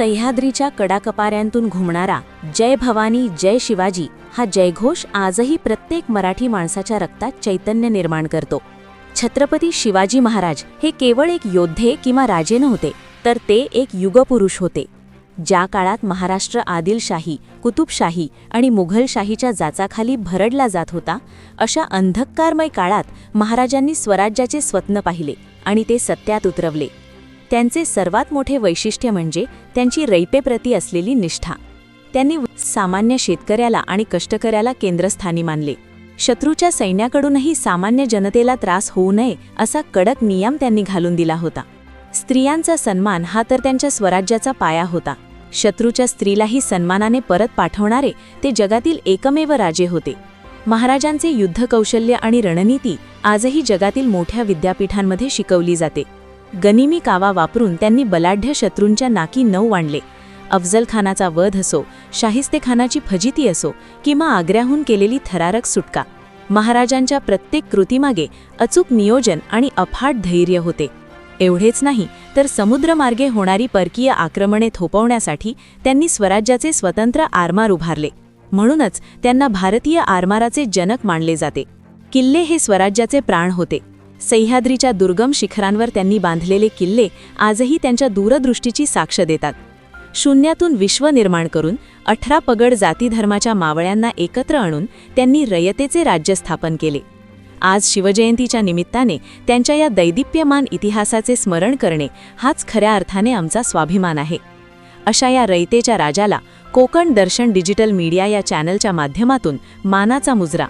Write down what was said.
सह्याद्रीच्या कडाकपाऱ्यांतून घुमणारा जय भवानी जय शिवाजी हा जयघोष आजही प्रत्येक मराठी माणसाच्या रक्तात चैतन्य निर्माण करतो. छत्रपती शिवाजी महाराज हे केवळ एक योद्धे किंवा राजे नव्हते तर ते एक युगपुरुष होते. ज्या काळात महाराष्ट्र आदिलशाही कुतुबशाही आणि मुघलशाहीच्या जाचाखाली भरडला जात होता अशा अंधकारमय काळात महाराजांनी स्वराज्याचे स्वप्न पाहिले आणि ते सत्यात उतरवले. त्यांचे सर्वात मोठे वैशिष्ट्य म्हणजे त्यांची रैपेप्रती असलेली निष्ठा. त्यांनी सामान्य शेतकऱ्याला आणि कष्टकऱ्याला केंद्रस्थानी मानले. शत्रूच्या सैन्याकडूनही सामान्य जनतेला त्रास होऊ नये असा कडक नियम त्यांनी घालून दिला होता. स्त्रियांचा सन्मान हा तर त्यांच्या स्वराज्याचा पाया होता. शत्रूच्या स्त्रीलाही सन्मानाने परत पाठवणारे ते जगातील एकमेव राजे होते. महाराजांचे युद्धकौशल्य आणि रणनीती आजही जगातील मोठ्या विद्यापीठांमध्ये शिकवली जाते. गनिमी कावा वापरून त्यांनी बलाढ्य शत्रूंच्या नाकी नऊ वाणले. अफजल खानाचा वध असो शाहिस्तेखानाची फजिती असो किंवा आग्र्याहून केलेली थरारक सुटका महाराजांच्या प्रत्येक कृतीमागे अचूक नियोजन आणि अफाट धैर्य होते. एवढेच नाही तर समुद्रमार्गे होणारी परकीय आक्रमणे थोपवण्यासाठी त्यांनी स्वराज्याचे स्वतंत्र आरमार उभारले. म्हणूनच त्यांना भारतीय आरमाराचे जनक मानले जाते. किल्ले हे स्वराज्याचे प्राण होते. सह्याद्रीच्या दुर्गम शिखरांवर त्यांनी बांधलेले किल्ले आजही त्यांच्या दूरदृष्टीची साक्ष देतात. शून्यातून विश्व निर्माण करून अठरा पगड जातीधर्माच्या मावळ्यांना एकत्र आणून त्यांनी रयतेचे राज्य स्थापन केले. आज शिवजयंतीच्या निमित्ताने त्यांच्या या दैदिप्यमान इतिहासाचे स्मरण करणे हाच खऱ्या अर्थाने आमचा स्वाभिमान आहे. अशा या रयतेच्या राजाला कोकण दर्शन डिजिटल मीडिया या चॅनलच्या माध्यमातून मानाचा मुजरा